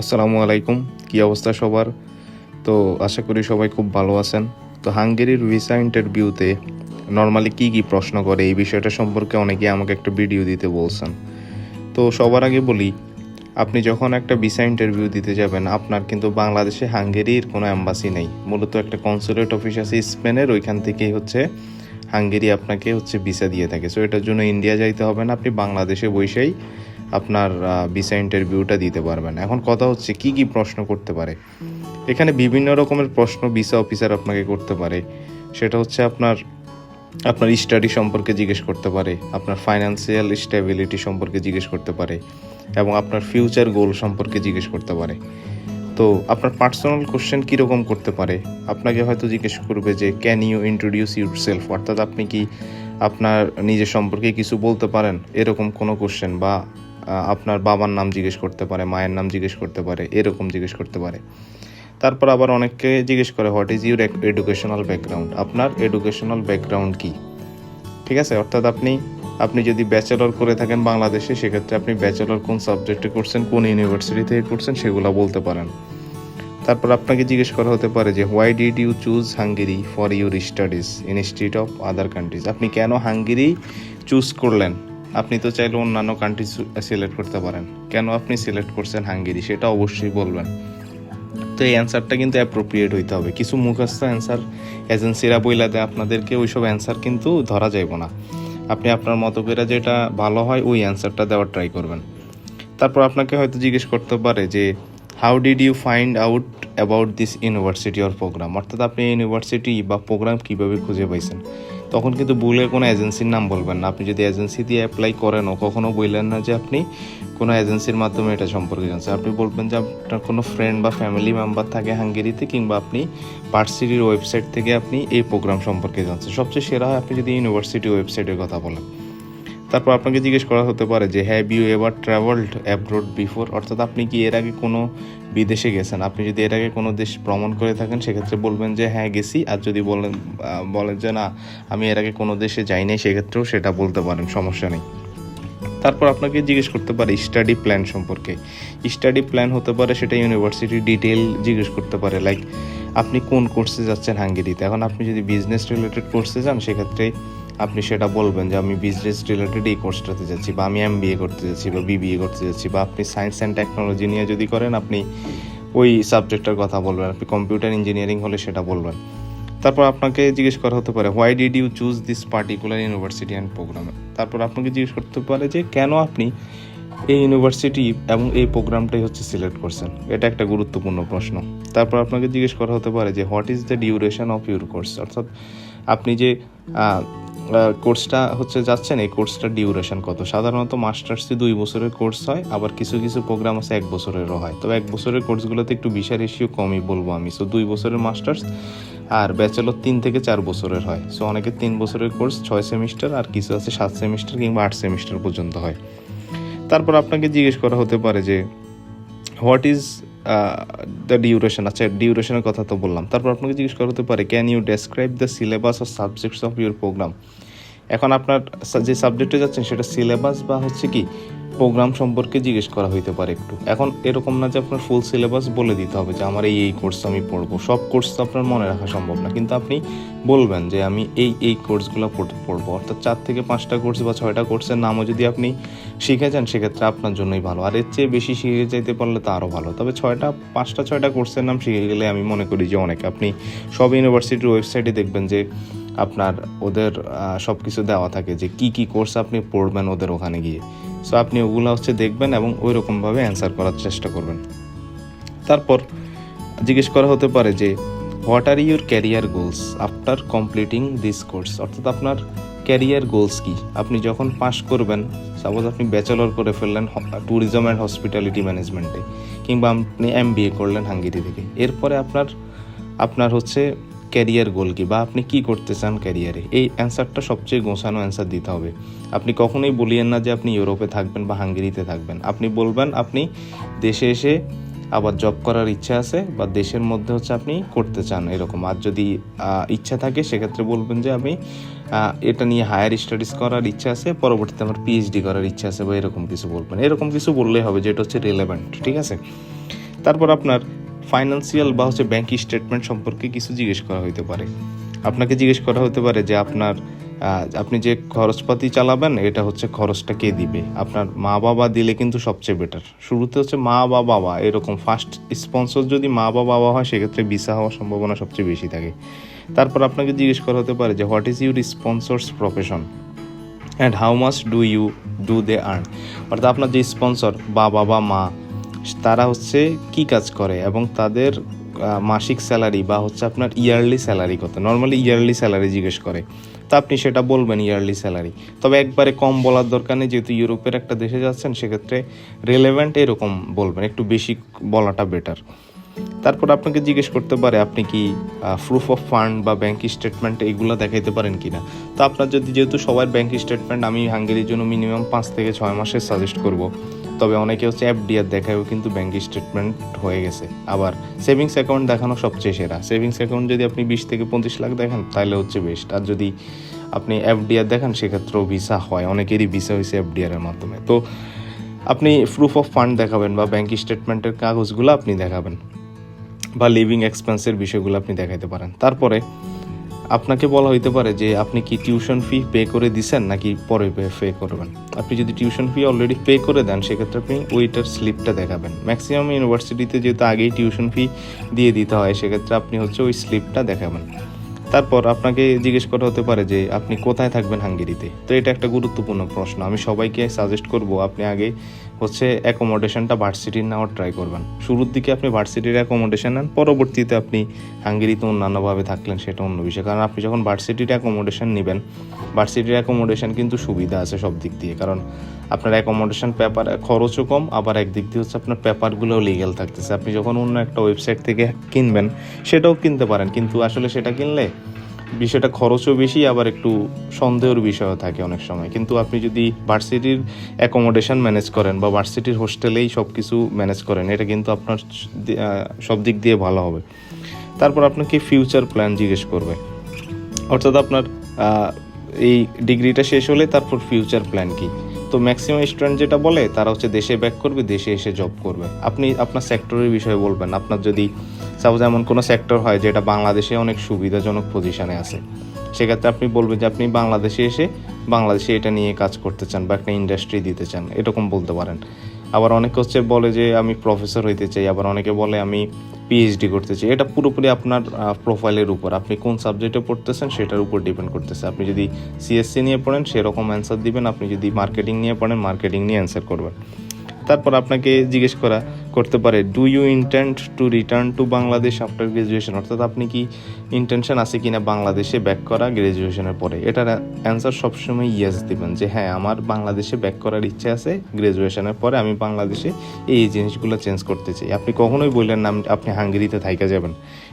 আসসালামু আলাইকুম। কি অবস্থা সবার? তো আশা করি সবাই খুব ভালো আছেন। তো হাঙ্গেরির ভিসা ইন্টারভিউতে নর্মালি কি কি প্রশ্ন করে এই বিষয়টা সম্পর্কে অনেকে আমাকে একটা ভিডিও দিতে বলছেন। তো সবার আগে বলি, আপনি যখন একটা ভিসা ইন্টারভিউ দিতে যাবেন, আপনার কিন্তু বাংলাদেশে হাঙ্গেরির কোনো অ্যাম্বাসি নেই। মূলত একটা কনসুলেট অফিস আছে স্পেনের, ওইখান থেকেই হচ্ছে হাঙ্গেরি আপনাকে হচ্ছে ভিসা দিয়ে থাকে। সো এটার জন্য ইন্ডিয়া যাইতে হবে না, আপনি বাংলাদেশে বসেই আপনার ভিসা ইন্টারভিউটা দিতে পারবেন। এখন কথা হচ্ছে, কি কি প্রশ্ন করতে পারে? এখানে বিভিন্ন রকমের প্রশ্ন ভিসা অফিসার আপনাকে করতে পারে। সেটা হচ্ছে আপনার আপনার স্টাডি সম্পর্কে জিজ্ঞেস করতে পারে, আপনার ফাইন্যান্সিয়াল স্টেবিলিটি সম্পর্কে জিজ্ঞেস করতে পারে, এবং আপনার ফিউচার গোল সম্পর্কে জিজ্ঞেস করতে পারে। তো আপনার পার্সোনাল কোশ্চেন কীরকম করতে পারে? আপনাকে হয়তো জিজ্ঞেস করবে যে can you introduce your self অর্থাৎ আপনি কি আপনার নিজের সম্পর্কে কিছু বলতে পারেন? এরকম কোনো কোশ্চেন বা আপনার বাবার নাম জিজ্ঞেস করতে পারে, মায়ের নাম জিজ্ঞেস করতে পারে, এরকম জিজ্ঞেস করতে পারে। তারপর আবার অনেককে জিজ্ঞেস করে what is your educational background আপনার এডুকেশনাল ব্যাকগ্রাউন্ড কি? ঠিক আছে? অর্থাৎ আপনি আপনি যদি ব্যাচেলর করে থাকেন বাংলাদেশে, সেক্ষেত্রে আপনি ব্যাচেলর কোন সাবজেক্টে করছেন, কোন ইউনিভার্সিটি থেকে করছেন, সেগুলো বলতে পারেন। তারপর আপনাকে জিজ্ঞেস করা হতে পারে যে why did you choose Hungary for your studies institute of other countries আপনি কেন হাঙ্গেরি চুজ করলেন? আপনি তো চাইলে অন্যান্য কান্ট্রি সিলেক্ট করতে পারেন। কেন আপনি সিলেক্ট করছেন হাঙ্গেরি? সেটা অবশ্যই বলবেন। তো এই অ্যান্সারটা কিন্তু অ্যাপ্রোপ্রিয়েট হইতে হবে। কিছু মুখস্থ অ্যান্সার এজেন্সিরা বইলা দেয়, আপনাদেরকে ওইসব অ্যান্সার কিন্তু ধরা যাইব না। আপনি আপনার মতো করে যেটা ভালো হয়, ওই অ্যান্সারটা দেওয়ার ট্রাই করবেন। তারপর আপনাকে হয়তো জিজ্ঞেস করতে পারে যে how did you find out about this university or program অর্থাৎ আপনি ইউনিভার্সিটি বা প্রোগ্রাম কীভাবে খুঁজে পাইছেন? তখন কিন্তু ভুলে কোনো এজেন্সির নাম বলবেন না। আপনি যদি এজেন্সি দিয়ে অ্যাপ্লাই করেনও কখনও বললেন না যে আপনি কোনো এজেন্সির মাধ্যমে এটা সম্পর্কে জানছেন। আপনি বলবেন যে আপনার কোনো ফ্রেন্ড বা ফ্যামিলি মেম্বার থাকে হাঙ্গেরিতে কিংবা আপনি ভার্সিটির ওয়েবসাইট থেকে আপনি এই প্রোগ্রাম সম্পর্কে জানছেন। সবচেয়ে সেরা হয় আপনি যদি ইউনিভার্সিটি ওয়েবসাইটের কথা বলেন। তারপর আপনাকে জিজ্ঞেস করা হতে পারে যে have you ever travelled abroad before অর্থাৎ আপনি কি এর আগে কোনো বিদেশে গেছেন? আপনি যদি এর আগে কোনো দেশ ভ্রমণ করে থাকেন, সেক্ষেত্রে বলবেন যে হ্যাঁ গেছি। আর যদি বলেন বলেন যে, না, আমি এর আগে কোনো দেশে যাই নাই সেক্ষেত্রেও সেটা বলতে পারেন, সমস্যা নেই। তারপর আপনাকে জিজ্ঞেস করতে পারে স্টাডি প্ল্যান সম্পর্কে। স্টাডি প্ল্যান হতে পারে সেটা ইউনিভার্সিটি ডিটেল জিজ্ঞেস করতে পারে লাইক আপনি কোন কোর্সে যাচ্ছেন হাঙ্গেরিতে? এখন আপনি যদি বিজনেস রিলেটেড কোর্সে যান, সেক্ষেত্রে আপনি সেটা বলবেন যে আমি বিজনেস রিলেটেড এই কোর্সটাতে যাচ্ছি বা আমি এম করতে যাচ্ছি বা বিবিএ করতে যাচ্ছি বা আপনি সায়েন্স অ্যান্ড টেকনোলজি নিয়ে যদি করেন, আপনি ওই সাবজেক্টের কথা বলবেন, আপনি কম্পিউটার ইঞ্জিনিয়ারিং হলে সেটা বলবেন। তারপর আপনাকে জিজ্ঞেস করা হতে পারে why did you choose this particular university and প্রোগ্রামে তারপর আপনাকে জিজ্ঞেস করতে পারে যে, কেন আপনি এই ইউনিভার্সিটি এবং এই প্রোগ্রামটাই হচ্ছে সিলেক্ট করছেন? এটা একটা গুরুত্বপূর্ণ প্রশ্ন। তারপর আপনাকে জিজ্ঞেস করা হতে পারে যে what is the duration of your course অর্থাৎ আপনি যে কোর্সটা হচ্ছে যাচ্ছেন এই কোর্সটার ডিউরেশন কত? সাধারণত মাস্টার্সে দুই বছরের কোর্স হয়, আবার কিছু কিছু প্রোগ্রাম আছে এক বছরেরও হয়। তবে এক বছরের কোর্সগুলোতে একটু বিশা রেশিও কমই বলব আমি। সো দুই বছরের মাস্টার্স আর ব্যাচেলর তিন থেকে চার বছরের হয়। সো অনেকে তিন বছরের কোর্স ছয় সেমিস্টার আর কিছু আছে সাত সেমিস্টার কিংবা আট সেমিস্টার পর্যন্ত হয়। তারপর আপনাকে জিজ্ঞেস করা হতে পারে যে হোয়াট ইজ দ্য ডিউরেশন আচ্ছা ডিউরেশনের কথা তো বললাম। তারপর আপনাকে জিজ্ঞেস করা হতে পারে can you describe the syllabus of subjects of your program এখন আপনার যে সাবজেক্টে যাচ্ছেন, সেটা সিলেবাস বা হচ্ছে কি প্রোগ্রাম সম্পর্কে জিজ্ঞেস করা হইতে পারে একটু। এখন এরকম না যে আপনার ফুল সিলেবাস বলে দিতে হবে যে, আমার এই এই কোর্স আমি পড়ব। সব কোর্স তো আপনার মনে রাখা সম্ভব না। কিন্তু আপনি বলবেন যে, আমি এই এই কোর্সগুলো পড়ব। অর্থাৎ চার থেকে পাঁচটা কোর্স বা ছয়টা কোর্সের নামও যদি আপনি শিখে যান, সেক্ষেত্রে আপনার জন্যই ভালো। আর এর চেয়ে বেশি শিখে যেতে পারলে তো আরও ভালো। তবে ছয়টা, পাঁচটা, ছয়টা কোর্সের নাম শিখে গেলে আমি মনে করি যে, অনেক, আপনি সব ইউনিভার্সিটির ওয়েবসাইটে দেখবেন যে আপনার ওদের সব কিছু দেওয়া থাকে যে কি কি কোর্স আপনি পড়বেন ওদের ওখানে গিয়ে। সো আপনি ওগুলো হচ্ছে দেখবেন এবং ওই রকমভাবে অ্যান্সার করার চেষ্টা করবেন। তারপর জিজ্ঞেস করা হতে পারে যে what are your career goals after completing this course অর্থাৎ আপনার ক্যারিয়ার গোলস কি? আপনি যখন পাশ করবেন সাপোজ আপনি ব্যাচেলর করে ফেললেন ট্যুরিজম অ্যান্ড হসপিটালিটি ম্যানেজমেন্টে কিংবা আপনি এম করলেন হাঙ্গেরি থেকে। এরপরে আপনার আপনার হচ্ছে ক্যারিয়ার গোল কি? বা আপনি কি করতে চান ক্যারিয়ারে এই অ্যান্সারটা সবচেয়ে গোছানো অ্যান্সার দিতে হবে। আপনি কখনোই বলিয়েন না যে আপনি ইউরোপে থাকবেন বা হাঙ্গেরিতে থাকবেন। আপনি বলবেন, আপনি দেশে এসে আবার জব করার ইচ্ছা আছে বা দেশের মধ্যে হচ্ছে আপনি করতে চান এরকম। আর যদি ইচ্ছা থাকে, সেক্ষেত্রে বলবেন যে আমি এটা নিয়ে হায়ার স্টাডিজ করার ইচ্ছা আছে, পরবর্তীতে আমার পিএইচডি করার ইচ্ছা আছে বা এরকম কিছু বলবেন। এরকম কিছু বললেই হবে, যেটা হচ্ছে রিলেভেন্ট ঠিক আছে? তারপর আপনার ফাইন্যান্সিয়াল বা হচ্ছে ব্যাংক স্টেটমেন্ট সম্পর্কে কিছু জিজ্ঞেস করা হতে পারে। আপনাকে জিজ্ঞেস করা হতে পারে যে আপনার আপনি যে খরচপাতি চালাবেন, এটা হচ্ছে খরচটা কে দিবে? আপনার মা বাবা দিলে কিন্তু সবচেয়ে বেটার শুরুতে হচ্ছে মা বা বাবা, এরকম ফার্স্ট স্পন্সর যদি মা বা বাবা হয়, সেক্ষেত্রে ভিসা হওয়ার সম্ভাবনা সবচেয়ে বেশি থাকে। তারপর আপনাকে জিজ্ঞেস করা হতে পারে যে what is your sponsors profession and how much do you do they earn অর্থাৎ আপনার যে স্পন্সর বাবা বা মা তারা হচ্ছে কি কাজ করে এবং তাদের মাসিক স্যালারি বা হচ্ছে আপনার ইয়ারলি স্যালারি কত? নর্মালি ইয়ারলি স্যালারি জিজ্ঞেস করে। তো আপনি সেটা বলবেন ইয়ারলি স্যালারি। তবে একবারে কম বলার দরকার নেই, যেহেতু ইউরোপের একটা দেশে যাচ্ছেন, সেক্ষেত্রে রেলেভেন্ট এরকম বলবেন, একটু বেশি বলাটা বেটার তারপর আপনাকে জিজ্ঞেস করতে পারে, আপনি কি প্রুফ অফ ফান্ড বা ব্যাংক স্টেটমেন্ট এইগুলো দেখাইতে পারেন কি না তো আপনার যদি, যেহেতু সবার ব্যাংক স্টেটমেন্ট আমি হাঙ্গেরির জন্য মিনিমাম পাঁচ থেকে ছয় মাসের সাজেস্ট করব। তবে অনেকে হচ্ছে এফডিআর দেখায়ও কিন্তু ব্যাংক স্টেটমেন্ট হয়ে গেছে। আবার সেভিংস অ্যাকাউন্ট দেখানো সবচেয়ে সেরা। সেভিংস অ্যাকাউন্ট যদি আপনি বিশ থেকে পঁচিশ লাখ দেখেন, তাহলে হচ্ছে বেস্ট আর যদি আপনি এফডিআর দেখান, সেক্ষেত্রেও ভিসা হয়। অনেকেরই ভিসা হয়েছে এফডিআর এর মাধ্যমে। তো আপনি প্রুফ অফ ফান্ড দেখাবেন বা ব্যাংক স্টেটমেন্টের কাগজগুলো আপনি দেখাবেন বা লিভিং এক্সপেন্সের বিষয়গুলো আপনি দেখাতে পারেন। তারপরে আপনাকে বলা হইতে পারে যে আপনি কি টিউশন ফি পে করে দিছেন নাকি পরে পে করবেন? আপনি যদি টিউশন ফি অলরেডি পে করে দেন, সেক্ষেত্রে আপনি ওইটার স্লিপটা দেখাবেন। ম্যাক্সিমাম ইউনিভার্সিটিতে যেহেতু আগেই টিউশন ফি দিয়ে দিতে হয়, সেক্ষেত্রে আপনি হচ্ছে ওই স্লিপটা দেখাবেন। তারপর আপনাকে জিজ্ঞেস করা হতে পারে যে আপনি কোথায় থাকবেন হাঙ্গেরিতে? তো এটা একটা গুরুত্বপূর্ণ প্রশ্ন। আমি সবাইকে সাজেস্ট করব, আপনি আগে হচ্ছে অ্যাকোমোডেশনটা ভার্সিটির নেওয়ার ট্রাই করবেন। শুরুর দিকে আপনি ভার্সিটির অ্যাকোমোডেশন নেন, পরবর্তীতে আপনি হাঙ্গেরিতে অন্যান্যভাবে থাকলেন, সেটা অন্য বিষয়। কারণ আপনি যখন ভার্সিটির অ্যাকোমোডেশন নেবেন ভার্সিটির অ্যাকোমোডেশন কিন্তু সুবিধা আছে সব দিক দিয়ে। কারণ আপনার অ্যাকোমোডেশন পেপার খরচও কম, আবার একদিক দিয়ে হচ্ছে আপনার পেপারগুলোও লিগেল থাকতেছে। আপনি যখন অন্য একটা ওয়েবসাইট থেকে কিনবেন, সেটাও কিনতে পারেন। কিন্তু আসলে সেটা কিনলে বিষয়টা খরচও বেশি, আবার একটু সন্দেহের বিষয়ও থাকে অনেক সময়। কিন্তু আপনি যদি ভার্সিটির অ্যাকোমোডেশন ম্যানেজ করেন বা ভার্সিটির হোস্টেলেই সব কিছু ম্যানেজ করেন, এটা কিন্তু আপনার সব দিক দিয়ে ভালো হবে। তারপর আপনাকে ফিউচার প্ল্যান জিজ্ঞেস করবে। অর্থাৎ আপনার এই ডিগ্রিটা শেষ হলে তারপর ফিউচার প্ল্যান কি? তো ম্যাক্সিমাম স্টুডেন্ট যেটা বলে, তারা হচ্ছে দেশে ব্যাক করবে, দেশে এসে জব করবে। আপনি আপনার সেক্টরের বিষয়ে বলবেন। আপনার যদি সাপোজ এমন কোনো সেক্টর হয় যেটা বাংলাদেশে অনেক সুবিধাজনক পজিশানে আছে, সেক্ষেত্রে আপনি বলবেন যে আপনি বাংলাদেশে এসে বাংলাদেশে এটা নিয়ে কাজ করতে চান বা একটা ইন্ডাস্ট্রি দিতে চান, এরকম বলতে পারেন। আবার অনেকে হচ্ছে বলে যে আমি প্রফেসর হইতে চাই, আবার অনেকে বলে আমি পিএইচডি করতে চাই। এটা পুরোপুরি আপনার প্রোফাইলের উপর। আপনি কোন সাবজেক্টে পড়তেছেন সেটার উপর ডিপেন্ড করতেছে। আপনি যদি সিএসসি নিয়ে পড়েন, সেরকম অ্যান্সার দিবেন। আপনি যদি মার্কেটিং নিয়ে পড়েন মার্কেটিং নিয়ে অ্যান্সার করবেন। তারপর আপনাকে জিজ্ঞেস করা করতে পারে do you intend to return to Bangladesh after graduation অর্থাৎ আপনি কি ইন্টেনশন আছে কিনা বাংলাদেশে ব্যাক করা গ্রাজুয়েশনের পরে? এটার অ্যান্সার সবসময় ইয়েস দিবেন, যে হ্যাঁ আমার বাংলাদেশে ব্যাক করার ইচ্ছে আছে গ্রাজুয়েশনের পরে আমি বাংলাদেশে এই জিনিসগুলো চেঞ্জ করতে চাই। আপনি কখনোই বললেন না, আপনি হাঙ্গেরিতে থাইকা যাবেন।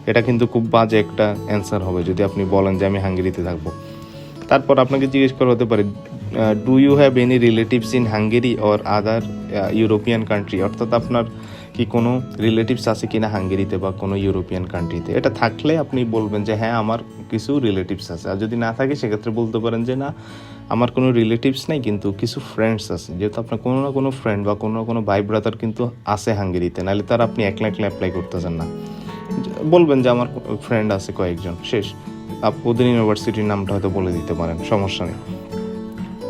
এটা কিন্তু খুব বাজে একটা অ্যান্সার হবে, যদি আপনি বলেন যে আমি হাঙ্গেরিতে থাকব। তারপর আপনাকে জিজ্ঞেস করা হতে পারে do you have any relatives in Hungary or other European country অর্থাৎ আপনার কি কোনো রিলেটিভস আছে কিনা হাঙ্গেরিতে বা কোনো ইউরোপিয়ান কান্ট্রিতে এটা থাকলে আপনি বলবেন যে হ্যাঁ আমার কিছু রিলেটিভস আছে। আর যদি না থাকে, সেক্ষেত্রে বলতে পারেন যে, না, আমার কোনো রিলেটিভস নেই, কিন্তু কিছু ফ্রেন্ডস আছে। যেহেতু আপনার কোনো না কোনো ফ্রেন্ড বা কোনো না কোনো ভাই ব্রাদার কিন্তু আছে হাঙ্গেরিতে, নাহলে তার আপনি একলা একলা অ্যাপ্লাই করতেছেন না। বলবেন যে, আমার ফ্রেন্ড আছে কয়েকজন। শেষ। ওদের ইউনিভার্সিটির নামটা হয়তো বলে দিতে পারেন, সমস্যা নেই।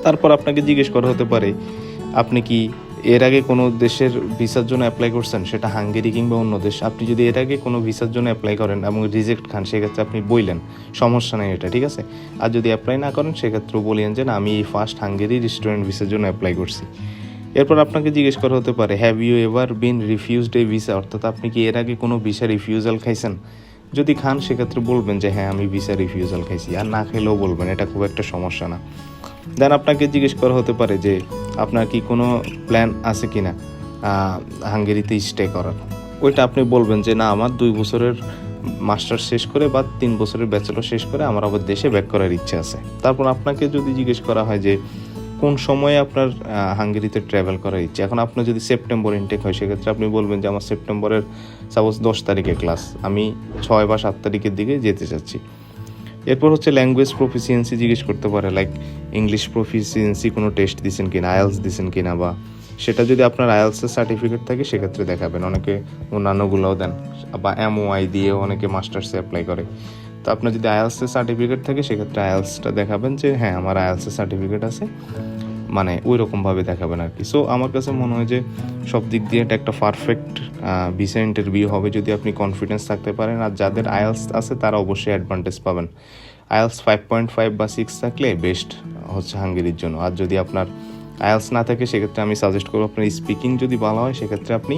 তারপর আপনাকে জিজ্ঞেস করা হতে পারে, আপনি কি এর আগে কোনো দেশের ভিসার জন্য অ্যাপ্লাই করছেন? সেটা হাঙ্গেরি কিংবা অন্য দেশ। আপনি যদি এর আগে কোনো ভিসার জন্য অ্যাপ্লাই করেন এবং রিজেক্ট খান, সেক্ষেত্রে আপনি বললেন সমস্যা নেই এটা, ঠিক আছে? আর যদি অ্যাপ্লাই না করেন সেক্ষেত্রে বলিয়েন যে, না, আমি এই ফার্স্ট হাঙ্গেরি রেস্টুরেন্ট ভিসার জন্য অ্যাপ্লাই করছি। এরপর আপনাকে জিজ্ঞেস করা হতে পারে have you ever been refused a visa অর্থাৎ আপনি কি এর আগে কোনো ভিসা রিফিউজাল খাইছেন? যদি খান, সেক্ষেত্রে বলবেন যে হ্যাঁ আমি ভিসা রিফিউজাল খাইছি। আর না খেলেও বলবেন, এটা খুব একটা সমস্যা না। দেন আপনাকে জিজ্ঞেস করা হতে পারে যে আপনার কি কোনো প্ল্যান আছে কি না হাঙ্গেরিতে স্টে করার। ওইটা আপনি বলবেন যে, না, আমার দুই বছরের মাস্টার শেষ করে বা তিন বছরের ব্যাচেলর শেষ করে আমার আবার দেশে ব্যাক করার ইচ্ছে আছে। তারপর আপনাকে যদি জিজ্ঞেস করা হয় যে, কোন সময়ে আপনার হাঙ্গেরিতে ট্রাভেল করার ইচ্ছে? এখন আপনার যদি সেপ্টেম্বর ইনটেক হয়, সেক্ষেত্রে আপনি বলবেন যে, আমার সেপ্টেম্বরের সাপোজ দশ তারিখে ক্লাস আমি ছয় বা সাত তারিখের দিকে যেতে চাচ্ছি। এরপর হচ্ছে ল্যাঙ্গুয়েজ প্রফিসিয়েন্সি জিজ্ঞেস করতে পারে লাইক ইংলিশ প্রফিসিয়েন্সি কোনো টেস্ট দিছেন কিনা আয়েলস দিছেন কিনা, বা সেটা যদি আপনার আয়েলসের সার্টিফিকেট থাকে, সেক্ষেত্রে দেখাবেন। অনেকে অন্যান্যগুলোও দেন, বা এমওআই দিয়ে অনেকে মাস্টার্সে অ্যাপ্লাই করে। তো আপনার যদি আয়েলসের সার্টিফিকেট থাকে, সেক্ষেত্রে আয়েলসটা দেখাবেন যে হ্যাঁ আমার আয়েলসের সার্টিফিকেট আছে। মানে ওই রকমভাবে দেখাবেন আর কি। সো আমার কাছে মনে হয় যে সব দিক দিয়ে এটা একটা পারফেক্ট ভিসা ইন্টারভিউ হবে যদি আপনি কনফিডেন্স থাকতে পারেন। আর যাদের আইএলস আছে, তারা অবশ্যই অ্যাডভান্টেজ পাবেন। আইএলস ফাইভ পয়েন্ট ফাইভ বা সিক্স থাকলে বেস্ট হচ্ছে হাঙ্গেরির জন্য। আর যদি আপনার আইএলস না থাকে, সেক্ষেত্রে আমি সাজেস্ট করব আপনার স্পিকিং যদি ভালো হয়, সেক্ষেত্রে আপনি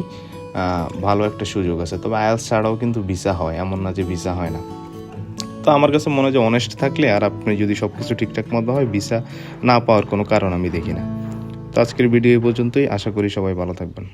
ভালো একটা সুযোগ আছে। তবে আইএলস ছাড়াও কিন্তু ভিসা হয়, এমন না যে ভিসা হয় না। তো আমার কাছে মনে হয় অনেস্ট থাকলে আর আপনি যদি সব কিছু ঠিকঠাক মতো হয় ভিসা না পাওয়ার কোনো কারণ আমি দেখি না। তো আজকের ভিডিও এই পর্যন্তই। আশা করি সবাই ভালো থাকবেন।